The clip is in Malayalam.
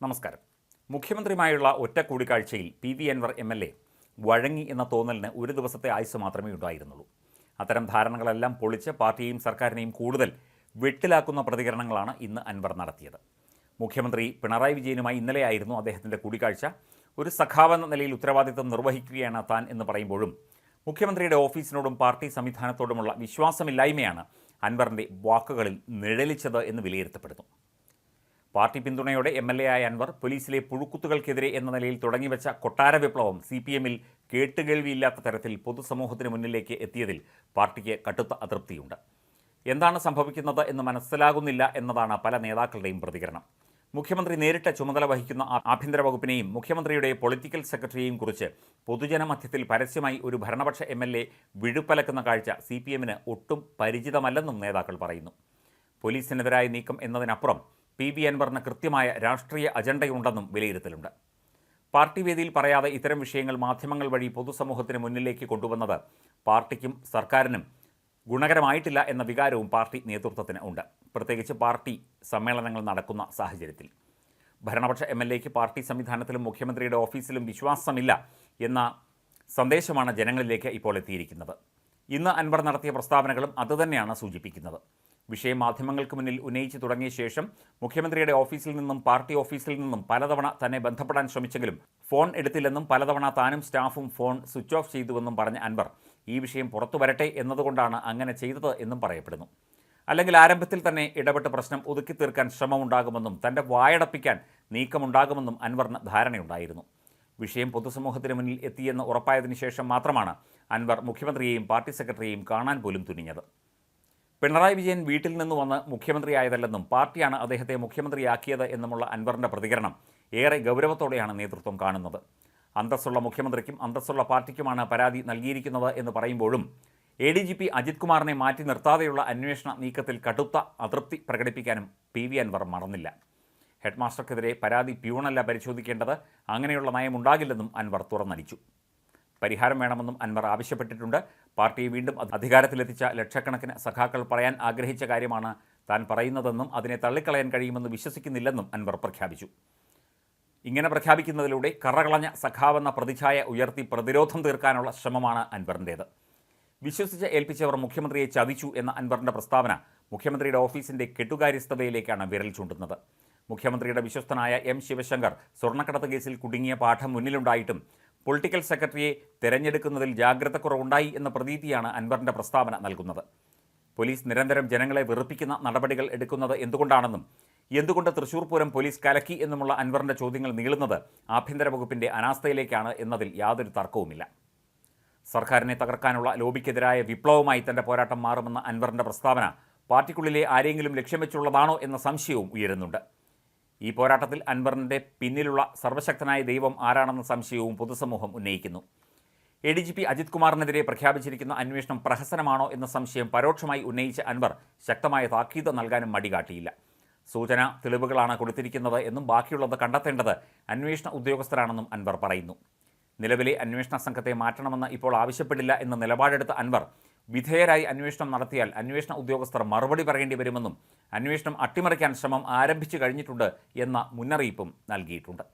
നമസ്കാരം. മുഖ്യമന്ത്രിയുമായുള്ള ഒറ്റ കൂടിക്കാഴ്ചയിൽ P V Anvar M L A വഴങ്ങി എന്ന തോന്നലിന് ഒരു ദിവസത്തെ ആയുസ് മാത്രമേ ഉണ്ടായിരുന്നുള്ളൂ. അത്തരം ധാരണകളെല്ലാം പൊളിച്ച് പാർട്ടിയെയും സർക്കാരിനെയും കൂടുതൽ വെട്ടിലാക്കുന്ന പ്രതികരണങ്ങളാണ് ഇന്ന് അൻവർ നടത്തിയത്. മുഖ്യമന്ത്രി പിണറായി വിജയനുമായി ഇന്നലെയായിരുന്നു അദ്ദേഹത്തിന്റെ കൂടിക്കാഴ്ച. ഒരു സഖാവെന്ന നിലയിൽ ഉത്തരവാദിത്തം നിർവഹിക്കുകയാണ് താൻ എന്ന് പറയുമ്പോഴും മുഖ്യമന്ത്രിയുടെ ഓഫീസിനോടും പാർട്ടി സംവിധാനത്തോടുമുള്ള വിശ്വാസമില്ലായ്മയാണ് അൻവറിന്റെ വാക്കുകളിൽ നിഴലിച്ചത് എന്ന് വിലയിരുത്തപ്പെടുന്നു. പാർട്ടി പിന്തുണയോടെ എം എൽ എ ആയ അൻവർ പോലീസിലെ പുഴുക്കുത്തുകൾക്കെതിരെ എന്ന നിലയിൽ തുടങ്ങിവെച്ച കൊട്ടാര വിപ്ലവം സി പി എമ്മിൽ കേട്ടുകേൾവിയില്ലാത്ത തരത്തിൽ പൊതുസമൂഹത്തിന് മുന്നിലേക്ക് എത്തിയതിൽ പാർട്ടിക്ക് കടുത്ത അതൃപ്തിയുണ്ട്. എന്താണ് സംഭവിക്കുന്നത് എന്ന് മനസ്സിലാകുന്നില്ല എന്നതാണ് പല നേതാക്കളുടെയും പ്രതികരണം. മുഖ്യമന്ത്രി നേരിട്ട് ചുമതല വഹിക്കുന്ന ആഭ്യന്തര വകുപ്പിനെയും മുഖ്യമന്ത്രിയുടെ പൊളിറ്റിക്കൽ സെക്രട്ടറിയെയും കുറിച്ച് പൊതുജനമധ്യത്തിൽ പരസ്യമായി ഒരു ഭരണപക്ഷ എം എൽ എ വിഴുപ്പലക്കുന്ന കാഴ്ച സി പി എമ്മിന് ഒട്ടും പരിചിതമല്ലെന്നും നേതാക്കൾ പറയുന്നു. പോലീസിനെതിരായ നീക്കം എന്നതിനപ്പുറം പി. ബി അൻവറിന് കൃത്യമായ രാഷ്ട്രീയ അജണ്ടയുണ്ടെന്നും വിലയിരുത്തലുണ്ട്. പാർട്ടി വേദിയിൽ പറയാതെ ഇത്തരം വിഷയങ്ങൾ മാധ്യമങ്ങൾ വഴി പൊതുസമൂഹത്തിന് മുന്നിലേക്ക് കൊണ്ടുവന്നത് പാർട്ടിക്കും സർക്കാരിനും ഗുണകരമായിട്ടില്ല എന്ന വികാരവും പാർട്ടി നേതൃത്വത്തിന് ഉണ്ട്. പ്രത്യേകിച്ച് പാർട്ടി സമ്മേളനങ്ങൾ നടക്കുന്ന സാഹചര്യത്തിൽ. ഭരണപക്ഷ എം എൽ എക്ക് പാർട്ടി സംവിധാനത്തിലും മുഖ്യമന്ത്രിയുടെ ഓഫീസിലും വിശ്വാസമില്ല എന്ന സന്ദേശമാണ് ജനങ്ങളിലേക്ക് ഇപ്പോൾ എത്തിയിരിക്കുന്നത്. ഇന്ന് അൻവർ നടത്തിയ പ്രസ്താവനകളും അതുതന്നെയാണ് സൂചിപ്പിക്കുന്നത്. വിഷയം മാധ്യമങ്ങൾക്ക് മുന്നിൽ ഉന്നയിച്ചു തുടങ്ങിയ ശേഷം മുഖ്യമന്ത്രിയുടെ ഓഫീസിൽ നിന്നും പാർട്ടി ഓഫീസിൽ നിന്നും പലതവണ തന്നെ ബന്ധപ്പെടാൻ ശ്രമിച്ചെങ്കിലും ഫോൺ എടുത്തില്ലെന്നും പലതവണ താനും സ്റ്റാഫും ഫോൺ സ്വിച്ച് ഓഫ് ചെയ്തുവെന്നും പറഞ്ഞ അൻവർ ഈ വിഷയം പുറത്തു വരട്ടെ എന്നതുകൊണ്ടാണ് അങ്ങനെ ചെയ്തത് എന്നും പറയപ്പെടുന്നു. അല്ലെങ്കിൽ ആരംഭത്തിൽ തന്നെ ഇടപെട്ട് പ്രശ്നം ഒതുക്കി തീർക്കാൻ ശ്രമമുണ്ടാകുമെന്നും തന്റെ വായടപ്പിക്കാൻ നീക്കമുണ്ടാകുമെന്നും അൻവറിന് ധാരണയുണ്ടായിരുന്നു. വിഷയം പൊതുസമൂഹത്തിന് മുന്നിൽ എത്തിയെന്ന് ഉറപ്പായതിനു ശേഷം മാത്രമാണ് അൻവർ മുഖ്യമന്ത്രിയെയും പാർട്ടി സെക്രട്ടറിയെയും കാണാൻ പോലും തുനിഞ്ഞത്. പിണറായി വിജയൻ വീട്ടിൽ നിന്ന് വന്ന് മുഖ്യമന്ത്രിയായതല്ലെന്നും പാർട്ടിയാണ് അദ്ദേഹത്തെ മുഖ്യമന്ത്രിയാക്കിയത് എന്നുമുള്ള അൻവറിന്റെ പ്രതികരണം ഏറെ ഗൗരവത്തോടെയാണ് നേതൃത്വം കാണുന്നത്. അന്തസ്സുള്ള മുഖ്യമന്ത്രിക്കും അന്തസ്സുള്ള പാർട്ടിക്കുമാണ് പരാതി നൽകിയിരിക്കുന്നത് എന്ന് പറയുമ്പോഴും A D G P Ajith കുമാറിനെ മാറ്റി നിർത്താതെയുള്ള അന്വേഷണ നീക്കത്തിൽ കടുത്ത അതൃപ്തി പ്രകടിപ്പിക്കാനും പി വി അൻവർ മറന്നില്ല. ഹെഡ്മാസ്റ്റർക്കെതിരെ പരാതി പ്യൂണല്ല പരിശോധിക്കേണ്ടത് അങ്ങനെയുള്ള നയമുണ്ടാകില്ലെന്നും അൻവർ തുറന്നടിച്ചു. പരിഹാരം വേണമെന്നും അൻവർ ആവശ്യപ്പെട്ടിട്ടുണ്ട്. പാർട്ടിയെ വീണ്ടും അധ- അധികാരത്തിലെത്തിച്ച ലക്ഷക്കണക്കിന് സഖാക്കൾ പറയാൻ ആഗ്രഹിച്ച കാര്യമാണ് താൻ പറയുന്നതെന്നും അതിനെ തള്ളിക്കളയാൻ കഴിയുമെന്ന് വിശ്വസിക്കുന്നില്ലെന്നും അൻവർ പ്രഖ്യാപിച്ചു. ഇങ്ങനെ പ്രഖ്യാപിക്കുന്നതിലൂടെ കറകളഞ്ഞ സഖാവെന്ന പ്രതിച്ഛായ ഉയർത്തി പ്രതിരോധം തീർക്കാനുള്ള ശ്രമമാണ് അൻവറിന്റേത്. വിശ്വസിച്ച് ഏൽപ്പിച്ചവർ മുഖ്യമന്ത്രിയെ ചതിച്ചു എന്ന അൻവറിന്റെ പ്രസ്താവന മുഖ്യമന്ത്രിയുടെ ഓഫീസിന്റെ കെട്ടുകാര്യസ്ഥതയിലേക്കാണ് വിരൽ ചൂണ്ടുന്നത്. മുഖ്യമന്ത്രിയുടെ വിശ്വസ്തനായ എം ശിവശങ്കർ സ്വർണക്കടത്ത് കേസിൽ കുടുങ്ങിയ പാഠം മുന്നിലുണ്ടായിട്ടും പൊളിറ്റിക്കൽ സെക്രട്ടറിയെ തെരഞ്ഞെടുക്കുന്നതിൽ ജാഗ്രതക്കുറവുണ്ടായി എന്ന പ്രതീതിയാണ് അൻവറിന്റെ പ്രസ്താവന നൽകുന്നത്. പോലീസ് നിരന്തരം ജനങ്ങളെ വെറുപ്പിക്കുന്ന നടപടികൾ എടുക്കുന്നത് എന്തുകൊണ്ടാണെന്നും എന്തുകൊണ്ട് തൃശൂർ പൂരം പോലീസ് കലക്കി എന്നുമുള്ള അൻവറിന്റെ ചോദ്യങ്ങൾ നീളുന്നത് ആഭ്യന്തര വകുപ്പിന്റെ അനാസ്ഥയിലേക്കാണ് എന്നതിൽ യാതൊരു തർക്കവുമില്ല. സർക്കാരിനെ തകർക്കാനുള്ള ലോബിക്കെതിരായ വിപ്ലവമായി തന്റെ പോരാട്ടം മാറുമെന്ന അൻവറിന്റെ പ്രസ്താവന പാർട്ടിക്കുള്ളിലെ ആരെങ്കിലും ലക്ഷ്യം വെച്ചുള്ളതാണോ എന്ന സംശയവും ഉയരുന്നുണ്ട്. ഈ പോരാട്ടത്തിൽ അൻവറിന്റെ പിന്നിലുള്ള സർവശക്തനായ ദൈവം ആരാണെന്ന സംശയവും പൊതുസമൂഹം ഉന്നയിക്കുന്നു. A D G P Ajith കുമാറിനെതിരെ പ്രഖ്യാപിച്ചിരിക്കുന്ന അന്വേഷണം പ്രഹസനമാണോ എന്ന സംശയം പരോക്ഷമായി ഉന്നയിച്ച അൻവർ ശക്തമായ താക്കീത് നൽകാനും മടികാട്ടിയില്ല. സൂചന തെളിവുകളാണ് കൊടുത്തിരിക്കുന്നത് എന്നും ബാക്കിയുള്ളത് കണ്ടെത്തേണ്ടത് അന്വേഷണ ഉദ്യോഗസ്ഥരാണെന്നും അൻവർ പറയുന്നു. നിലവിലെ അന്വേഷണ സംഘത്തെ മാറ്റണമെന്ന് ഇപ്പോൾ ആവശ്യപ്പെടില്ല എന്ന നിലപാടെടുത്ത അൻവർ വിധേയരായി അന്വേഷണം നടത്തിയാൽ അന്വേഷണ ഉദ്യോഗസ്ഥർ മറുപടി പറയേണ്ടി വരുമെന്നും അന്വേഷണം അട്ടിമറിക്കാൻ ശ്രമം ആരംഭിച്ചു കഴിഞ്ഞിട്ടുണ്ട് എന്ന മുന്നറിയിപ്പും നൽകിയിട്ടുണ്ട്.